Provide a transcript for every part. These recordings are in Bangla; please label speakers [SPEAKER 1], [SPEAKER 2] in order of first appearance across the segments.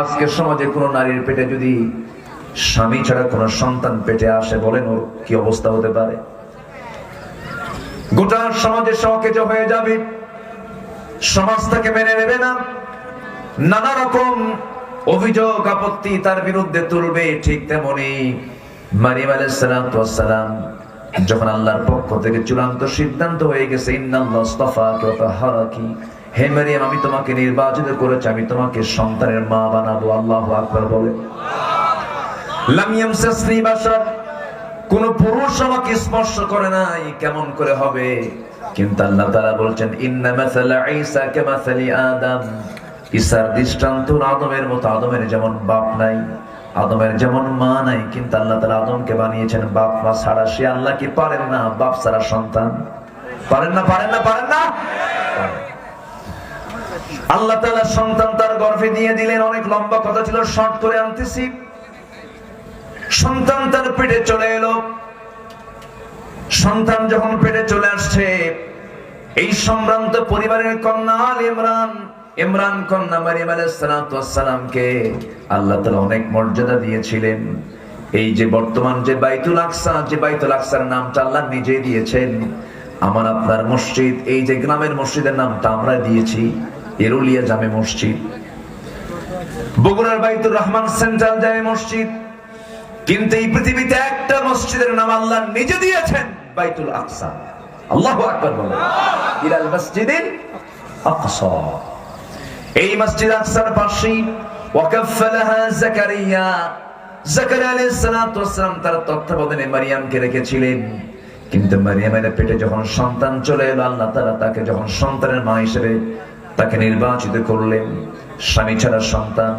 [SPEAKER 1] আজকের সমাজে কোনো নারীর পেটে যদি স্বামী ছাড়া কোনো সন্তান পেটে আসে বলেন, ওর কি অবস্থা হতে পারে? গোটা সমাজে সকেজ হয়ে যাবে। সমাজ তাকে মেনে নেবে না। নানা রকম অভিযোগ, আপত্তি তার বিরুদ্ধে তুলবে, ঠিক তেমনি মারিম আলাইসালাম যখন আল্লাহর পক্ষ থেকে চূড়ান্ত সিদ্ধান্ত হয়ে গেছে, ইন্নাল্লাহ ইসতাফাকে ওয়া হে মারিয়াম, আমি তোমাকে নির্বাচিত করেছি, আমি তোমাকে সন্তানের মা বানাবো। আল্লাহ আকবার বলে। লাম ইয়ামসাসনি বাশার। কোন পুরুষ আমাকে স্পর্শ করে নাই, কেমন করে হবে? কিন্তু আল্লাহ তাআলা বলছেন, ইন্না মাসালা ঈসা কামাসালি আদম। ঈসার দৃষ্টান্ত আদমের মতো। আদমের যেমন বাপ নাই, আদমের যেমন মা নাই, কিন্তু আল্লাহ তাআলা আদমকে বানিয়েছেন বাপ, মা ছাড়া সে আল্লাহ কি পারেন না, বাপ ছাড়া সন্তান। পারেন না পারেন না পারেন না। আল্লাহ তাআলা সন্তান তার গর্ভে দিয়ে দিলেন, অনেক লম্বা কথা ছিল শর্ট করে আনতেছি। সন্তান তার পেটে চলে এলো। সন্তান যখন পেটে চলে আসছে, এই সম্ভ্রান্ত পরিবারের কন্যা আল ইমরান ইমরান কন্যা মারিয়াম আলাইসালামকে আল্লাহ তাআলা অনেক মর্যাদা দিয়েছিলেন। এই যে বর্তমান যে বাইতুল আকসা, যে বাইতুল আকসার নামটা আল্লাহ নিজেই দিয়েছেন। আমার আপনার মসজিদ, এই যে গ্রামের মসজিদের নামটা আমরা দিয়েছি। এরুলিয়া জামে মসজিদ, বগুড়ার বাইতুর রহমান সেন্ট্রাল জামে মসজিদ, কিন্তু এই পৃথিবীতে একটা মসজিদের নাম আল্লাহ নিজে দিয়েছেন, বাইতুল আকসা। আল্লাহু আকবার বলে ইলাল মসজিদিল আকসা। এই মসজিদ আকসার পাশেই ওয়াকাফলাহা জাকারিয়া জাকারিয়া আলাইহিস সালাতু ওয়াসসালাম তার তত্ত্বাবধানে মারিয়ামকে রেখেছিলেন। কিন্তু মারিয়ামের পেটে যখন সন্তান চলে এলো, আল্লাহ তাআলা তাকে যখন সন্তানের মা হিসেবে তাকে নির্বাচিত করলেন স্বামী ছাড়া সন্তান।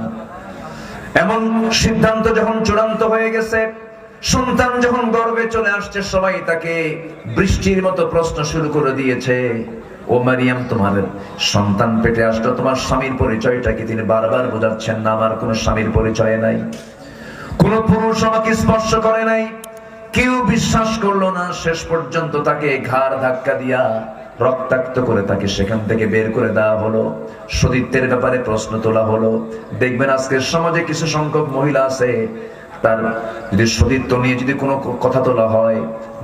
[SPEAKER 1] এমন সিদ্ধান্ত যখন চূড়ান্ত হয়ে গেছে, সন্তান যখন গর্ভে চলে আসছে, সবাই তাকে বৃষ্টির মতো প্রশ্ন শুরু করে দিয়েছে, ও মারিয়াম, তোমার সন্তান পেটে আসলো, তোমার স্বামীর পরিচয়টা কি তিনি বারবার বোঝাচ্ছেন না? আমার কোনো স্বামীর পরিচয় নাই। কোন পুরুষ আমাকে স্পর্শ করে নাই। কেউ বিশ্বাস করল না, শেষ পর্যন্ত তাকে ঘাড় ধাক্কা দিয়া রক্তাক্ত করে তাকে সেখান থেকে বের করে দেওয়া হলো। সতীত্বের ব্যাপারে প্রশ্ন তোলা হলো। দেখবেন আজকের সমাজে কিছু সংখ্যক মহিলা আছে, তার যদি সতীত্ব নিয়ে যদি কোনো কথা তোলা হয়,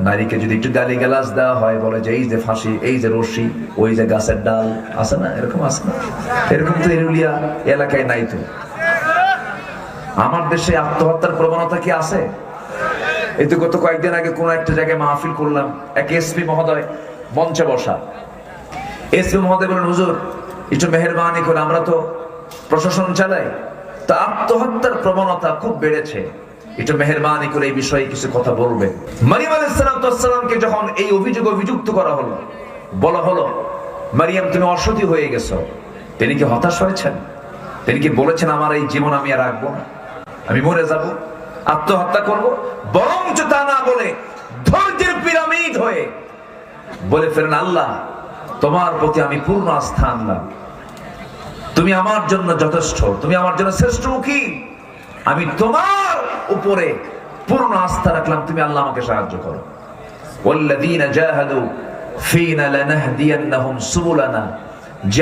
[SPEAKER 1] নারীকে যদি একটু গালি গালাজ দেওয়া হয়, বলে যে এই যে ফাঁসি, এই যে রশি, ওই যে গাছের ডাল, আছে না? এরকম আছে না? এরকম তো এরুলিয়া এলাকায় নাই তো। আমার দেশে আত্মহত্যার প্রবণতা কি আছে? এই তো গত কয়েকদিন আগে কোন একটা জায়গায় মাহফিল করলাম। এক এসপি মহোদয় মঞ্চে বসা। এসপি মহোদয় বলেন, হুজুর, একটু মেহরবানি করে আমরা তো প্রশাসন চালাই। তা আত্মহত্যার প্রবণতা খুব বেড়েছে। একটু মেহরবানি করে এই বিষয়ে কিছু কথা বলবে মারিয়াম আলাইসালামকে যখন এই অভিযোগ অভিযুক্ত করা হলো, বলা হলো, মারিয়াম, তুমি অসতী হয়ে গেছো। তিনি কি হতাশ হয়েছেন? তিনি কি বলেছেন, আমার এই জীবন আমি আর রাখব না? আমি মরে যাব, আত্মহত্যা করব? বরঞ্চ তা না বলে ধৈর্যের পিরামিড হয়ে বলে ফেরেন আল্লাহ তোমার প্রতি আমি পূর্ণ আস্থা আনলাম। তুমি আমার জন্য যথেষ্ট তুমি আমার জন্য শ্রেষ্ঠ মুখী আমি তোমার উপরে পূর্ণ আস্থা রাখলাম তুমি আল্লাহ আমাকে সাহায্য করো। মানে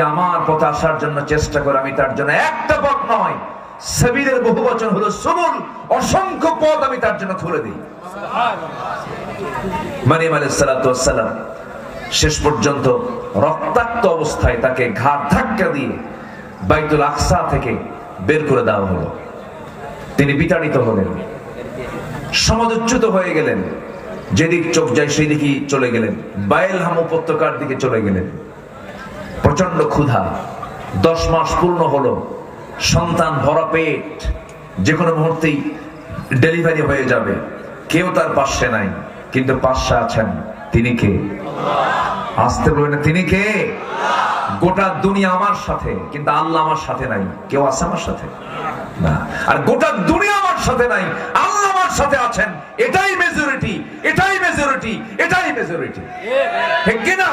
[SPEAKER 1] আমার পথে শেষ পর্যন্ত রক্তাক্ত অবস্থায় তাকে ঘাট ধাক্কা দিয়ে বাইতুল আকসা থেকে বের করে দেওয়া হলো। তিনি বিতাড়িত হলেন। সমাজচ্যুত হয়ে গেলেন। যেদিক চোখ যায় সেই দিকেই চলে গেলেন। বায়েলহাম উপত্যকার দিকে চলে গেলেন। প্রচণ্ড ক্ষুধা। দশ মাস পূর্ণ হলো। সন্তান ভরা পেট। যে কোনো মুহূর্তেই ডেলিভারি হয়ে যাবে। কেউ তার পাশে নাই। কিন্তু পাশে আছেন তিনি কে? আসতে বলবেন তিনি কে? গোটা দুনিয়া আমার সাথে, কিন্তু আল্লাহ আমার সাথে নাই। কেউ আছে আমার সাথে? না। আর গোটা দুনিয়া আমার সাথে নাই। আল্লাহ আমার সাথে আছেন। এটাই মেজরিটি এটাই মেজরিটি এটাই মেজরিটি ঠিক কিনা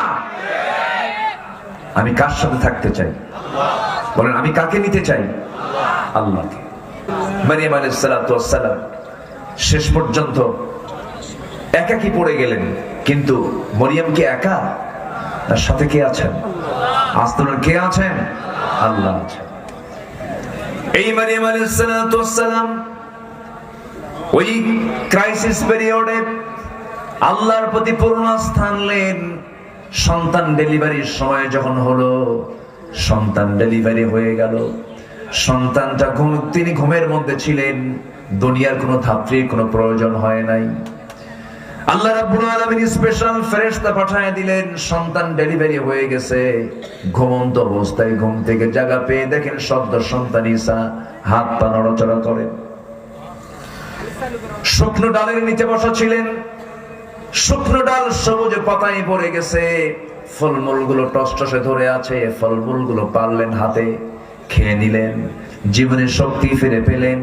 [SPEAKER 1] আমি কার সাথে থাকতে চাই? বলেন, আমি কাকে নিতে চাই? আল্লাহকে। মারিয়াম সালাম, শেষ পর্যন্ত একাকি পড়ে গেলেন, কিন্তু মরিয়ম কি একা? তার সাথে কে আছেন? আস্তনার কে আছেন? আল্লাহ আছেন। এই মারিয়াম আলাইসালাম ওই ক্রাইসিস পিরিয়ডে আল্লাহর প্রতি পূর্ণ স্থান নেন সন্তান ডেলিভারির সময় যখন হলো, সন্তান ডেলিভারি হয়ে গেল। সন্তানটা ঘুম তিনি ঘুমের মধ্যে ছিলেন। দুনিয়ার কোনো ধাত্রীর কোনো প্রয়োজন হয় নাই। আল্লাহ রাব্বুল আলামিন স্পেশাল ফেরেশতা পাঠায় দিলেন, সন্তান ডেলিভারি হয়ে গেছে। ঘুমন্ত অবস্থায় ঘুম থেকে জায়গা পেয়ে দেখেন শব্দ সন্তান ঈসা হাত পা নড়াচড়া করেন শুকনো ডালের নিচে বসা ছিলেন শুকনো ডাল সবুজে পাতায় পড়ে গেছে। ফলমূলগুলো টসটসে ধরে আছে। ফলমূলগুলো পারলেন হাতে, খেয়ে নিলেন। জীবনের শক্তি ফিরে পেলেন।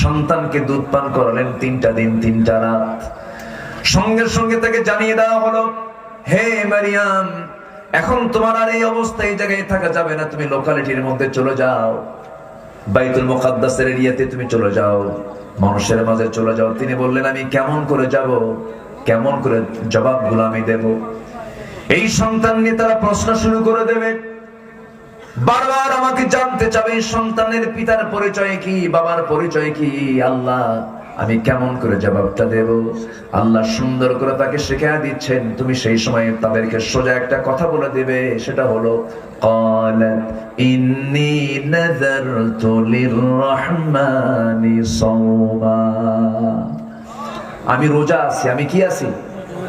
[SPEAKER 1] সন্তানকে দুধ পান করালেন তিনটা দিন, তিনটা রাত। সঙ্গে সঙ্গে তাকে জানিয়ে দেওয়া হলো, হে মারিয়াম, এখন তোমার আর এই অবস্থায় এই জায়গায় থাকা যাবে না, তুমি লোকালিটির মধ্যে চলে যাও। বাইতুল মুকাদ্দাসের এরিয়াতে তুমি চলে যাও, মানুষের মাঝে চলে যাও। তিনি বললেন, আমি কেমন করে যাব? কেমন করে জবাবগুলো আমি দেব? এই সন্তান নিয়ে তারা প্রশ্ন শুরু করে দেবে। বারবার আমাকে জানতে চাবে সন্তানের পিতার পরিচয় কি, বাবার পরিচয় কি, আল্লাহ। আমি কেমন করে জবাবটা দেব আল্লাহ সুন্দর করে তাকে শেখা দিচ্ছেন তুমি সেই সময় তাদেরকে সোজা একটা কথা বলে দেবে সেটা হলো قالت إني نذرت للرحمن صوما আমি রোজা আছি আমি কি আছি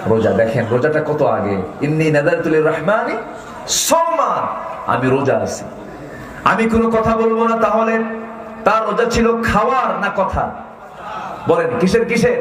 [SPEAKER 1] রোজা দেখেন রোজাটা কত আগে ইন্নি নাদারতুল রহমানি সম্মান আমি রোজা আছি আমি কোনো কথা বলবো না তাহলে তার রোজা ছিল খাওয়ার না কথা বলেন কিসের কিসের।